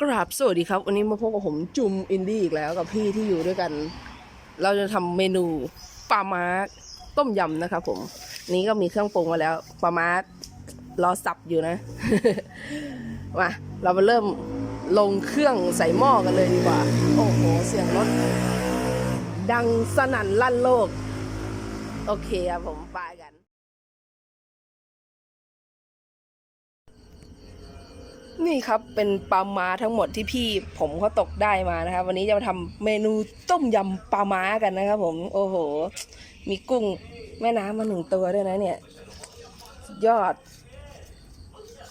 กราบสวัสดีครับ วันนี้มาพบกับผมจุมอินดี้อีกแล้วกับพี่ที่อยู่ด้วยกัน เราจะทำเมนูปลาม้าต้มยำนะครับผม นี้ก็มีเครื่องปรุงมาแล้วปลาม้ารอสับอยู่นะมาเรามาเริ่มลงเครื่องใส่หม้อกันเลยดีกว่า โอ้โห เสียงรถ ดังสนั่นลั่นโลก โอเคครับผมไปกัน นี่ครับเป็นปลาม้าทั้งหมดที่พี่ผมเขาตกได้มานะครับ วันนี้จะมาทำเมนูต้มยำปลาม้ากันนะครับ ผมโอ้โห มีกุ้งแม่น้ำมาหนึ่งตัวด้วยนะเนี่ย ยอด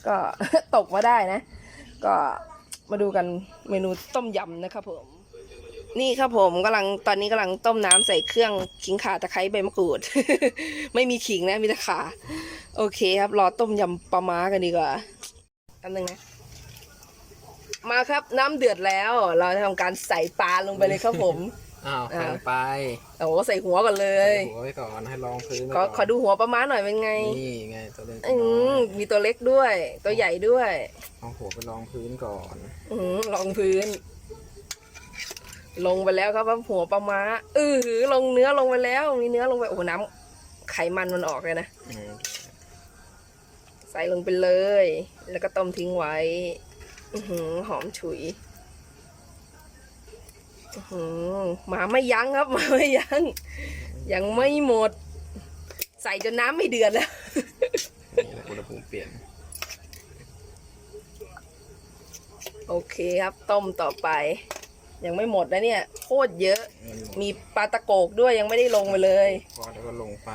ก็ตกมาได้นะ ก็มาดูกันเมนูต้มยำนะครับผม นี่ครับผมกำลังตอนนี้กำลังต้มน้ำใส่เครื่องขิงข่าตะไคร้ใบมะกรูด ไม่มีขิงนะมีแต่ข่าโอเคครับรอต้มยำปลาม้ากันดีกว่าอันนึงนะ มาครับน้ำเดือดแล้ว เราจะทำการใส่ปลาลงไปเลยครับผม อ้าวอ่าใส่ลงไปโอ้โหใส่หัวก่อนเลยใส่หัวไว้ก่อนให้รองพื้นไว้ขอก่อนขอดูหัวปลาม้าหน่อยเป็นไง นี่ไงตัวเล็กอืมมีตัวเล็กด้วย ตัวใหญ่ด้วย เอาหัวไปรองพื้นก่อนอืมลองพื้น ลงไปแล้วครับว่าหัวปลาม้าเออหือลงเนื้อลงไปแล้ว มีเนื้อลงไปโอ้โหน้ำไขมันมันออกเลยนะ อืมใส่ลงไปเลย แล้วก็ต้มทิ้งไว้ อือหือหอมฉุยอื้อหือมาไม่ยั้งครับมาไม่ยั้งยังไม่หมด ใส่จนน้ำไม่เดือดแล้วนี่แหละอุณหภูมิเปลี่ยน โอเคครับต้มต่อไป ยังไม่หมดนะเนี่ยโคตรเยอะ มีปลาตะโกกด้วยยังไม่ได้ลงไปเลย พอแล้วก็ลงไป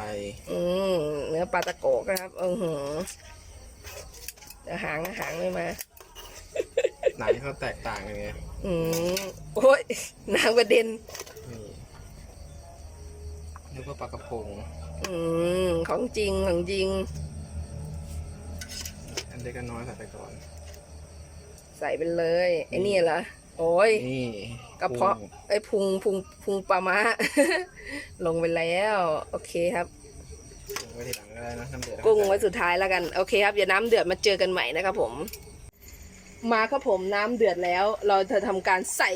อืมเนื้อปลาตะโกกนะครับอือหือแต่หางหางไม่มาไหนเขาแตกต่างกันไงอืมโอ้ยนางประเด็น นี่นึกว่าปลากระพง อืม ของจริง ของจริง อันเล็กก็น้อยใส่ไปก่อน ใส่ไปเลย ไอ้นี่เหรอ โอ้ย นี่กระเพาะกุ้งไอ้พุงพุงพุงปลาม้าลงไปแล้ว โอเคครับไว้ทีหลังก็ได้นะน้ำเดือดกุ้งไว้สุดท้ายแล้วกัน โอเคครับ อย่าน้ำเดือดมาเจอกันใหม่นะครับผม มาครับผมน้ำเดือดแล้ว เราจะทำการใส่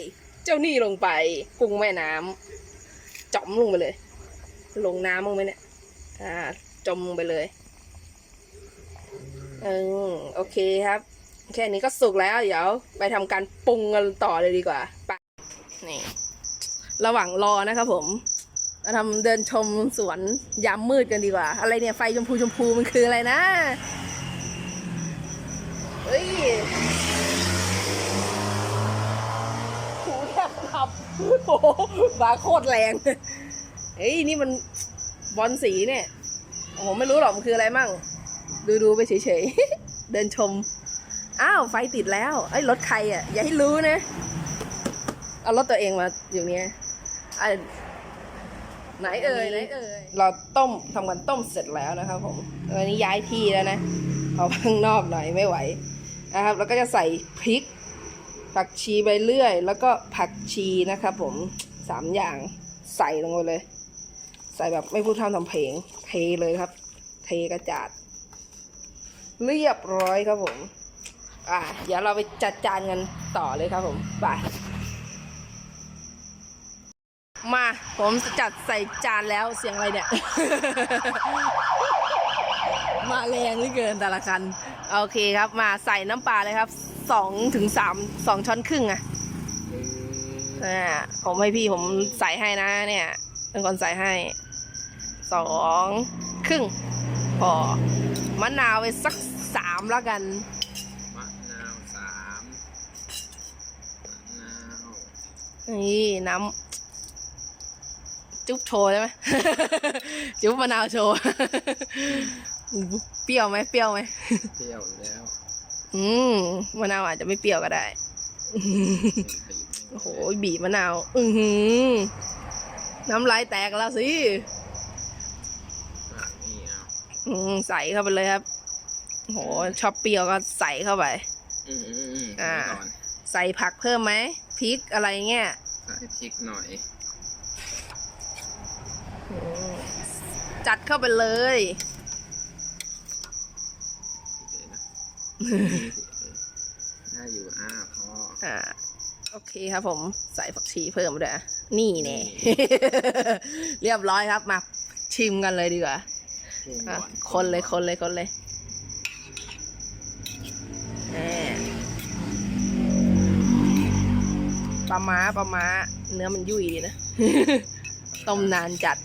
เจ้านี่ลงไปกุ้งแม่น้ำจอมลงไปเลย ลงน้ำมึงไหมเนี่ยอ่าจมลงไปเลยเออโอเคครับ แค่นี้ก็สุกแล้ว เดี๋ยวไปทำการปรุงกันต่อเลยดีกว่าไปนี่ ระหว่างรอนะครับผมมาทำเดินชมสวนยามมืดกันดีกว่า อะไรเนี่ยไฟชมพูชมพูมันคืออะไรนะเฮ้ยหูแทบขับ โอ้โหบาโคตรแรงเฮ้ยนี่มันบอลสีเนี่ยโอ้โหไม่รู้หรอกมันคืออะไรมั่ง ดูดูๆไปเฉยๆ เดินชม อ้าว ไฟติดแล้วไอ้ยรถใครอะ อย่าให้รู้นะ เอารถตัวเองมาอยู่เนี้ยอะไหนเอ่ยไหนเอ่ยเราต้มทำกันต้มเสร็จแล้วนะครับผมวันนี้ย้ายที่แล้วนะเอาข้างนอกหน่อยไม่ไหวนะครับ แล้วก็จะใส่พริก ผักชีใบเลื่อย แล้วก็ผักชีนะครับผมสามอย่างใส่ลงไปเลย ใส่แบบไม่พูดทำทำเพลงเทเลยครับ เทกระจาด เรียบร้อยครับผม อะเดี๋ยวเราไปจัดจานกันต่อเลยครับผมไปมาผมจัดใส่จานแล้วเสียงอะไรเนี่ย มาแรงเหลือเกินแต่ละคัน โอเคครับมาใส่น้ำปลาเลยครับ สองถึงสามสองช้อนครึ่งอะอืมอ่าผมให้พี่ผมใส่ให้นะ เนี่ยเป็นคนใส่ให้สองครึ่งพอมะนาวไปสักสามแล้วกันมะนาวสามมะนาวนี่น้ำจุ๊บโชว์ใช่ไหม จุ๊บมะนาวโชว์ เปรี้ยวไหมเปรี้ยวไหมเปรี้ยวอยู่แล้ว อืมมะนาวอาจจะไม่เปรี้ยวก็ได้บีบโอ้โหบีบมะนาว อือหือน้ำลายแตกแล้วสิอะนี่เอาอืมใส่เข้าไปเลยครับโอ้โหชอบเปรี้ยวก็ใส่เข้าไปอืมอืมอืมอ่าก่อนใส่ผักเพิ่มไหมพริกอะไรเงี้ยใส่พริกหน่อยอืมจัดเข้าไปเลย เดี๋ยว นะน่าอยู่อ่าพออ่าโอเคครับผมใส่ผักชีเพิ่มด้วยอะนี่แน่เรียบร้อยครับมาชิมกันเลยดีกว่าปรุงอะก่อนคนเลยคนเลยคนเลยแหมปลาม้าปลาม้า เนื้อมันยุ่ยดีนะ ต้มนานจัด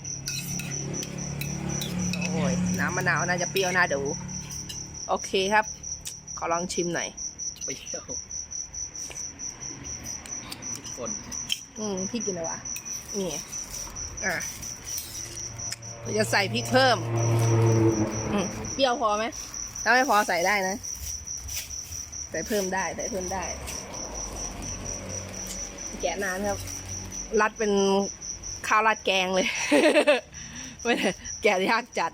โอ้ย น้ำมะนาวน่าจะเปรี้ยวน่าดู โอเคครับ ขอลองชิมหน่อยเปรี้ยวทุกคนอืมพริกกินอะไรวะนี่ไงอะเราจะใส่พริกเพิ่ม อืมเปรี้ยวพอไหมถ้าไม่พอใส่ได้นะ ใส่เพิ่มได้ ใส่เพิ่มได้ แกะนานครับ รัดเป็นข้าวราดแกงเลย ไม่ได้แกะยากจัด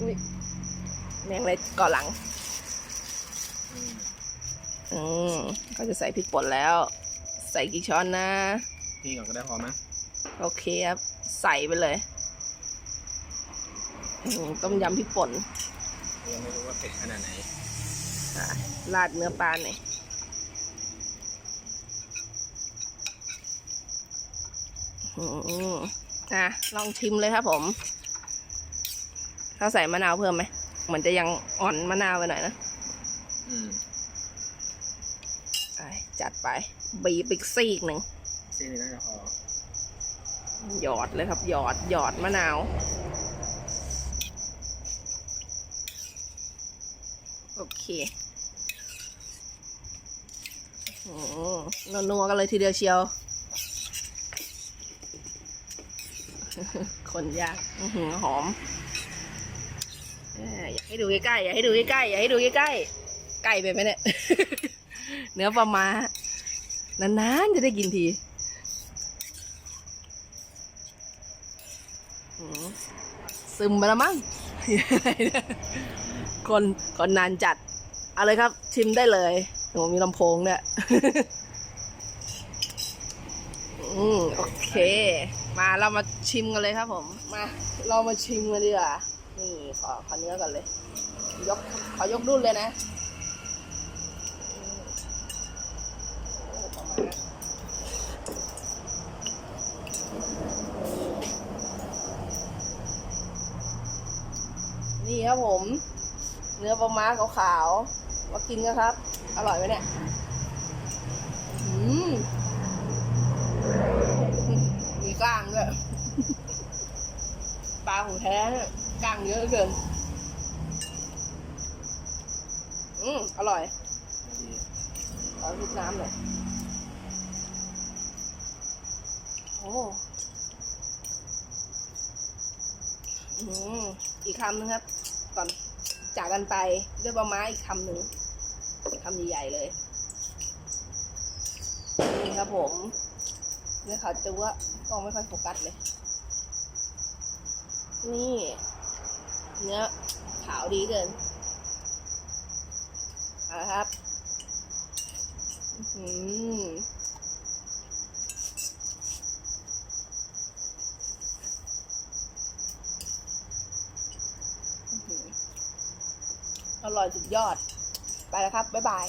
อุ๊ย แมงเลยเก่อนหลังอืมอืมก็จะใส่พริกป่นแล้ว ใส่กี่ช้อนนะนี่ก่อนก็ได้พอไหมโอเคครับ ใส่ไปเลยอืมต้มยำพริกป่นยังไม่รู้ว่าเผ็ดขนาดไหนอะราดเนื้อปลาหน่อยอืมอะลองชิมเลยครับผมถ้าใส่มะนาวเพิ่มไหม เหมือนจะยังอ่อนมะนาวไปหน่อยนะอืมไปจัดไป บีบอีกซีกหนึ่งซีนี่น่าจะพอหยอดเลยครับ หยอดหยอดมะนาวโอเคอืมนัวๆกันเลยทีเดียวเชียว คนยากอื้อหือหอมเอยากให้ดูใกล้ๆอยากให้ดูใกล้ๆอยากให้ดูใกล้ๆใกล้ไปไหมเนี่ย เนื้อปลาม้านานๆจะได้กินทีซึมไปแล้วมั้งคนคนนานจัด เอาเลยครับ ชิมได้เลยโหมีลำโพงเนี่ยอืมโอเค มาเรามาชิมกันเลยครับผม มา เรามาชิมกันดีกว่า นี่ขอขอเนื้อก่อนเลย ยกขอยกดุนเลยนะนี่ครับผม เนื้อปลาม้าขาวๆมากินกันครับ อร่อยไหมเนี่ยอืมมีกล้างด้วย ปลาของแท้เนี่ย กล้างเยอะเกินอืมอร่อยดีขอลูกน้ำหน่อยโอ้อืมอีกคำนึงครับ ก่อนจากกันไปด้วยปลาไม้อีกคำหนึ่งคำใหญ่ๆเลย นี่ครับผมเนี่ยเขาจะว่ากล้องไม่ค่อยโฟกัสเลย นี่ เนื้อขาวดีเกินเอาละครับอืมอร่อยสุดยอด ไปแล้วครับ บ๊ายบาย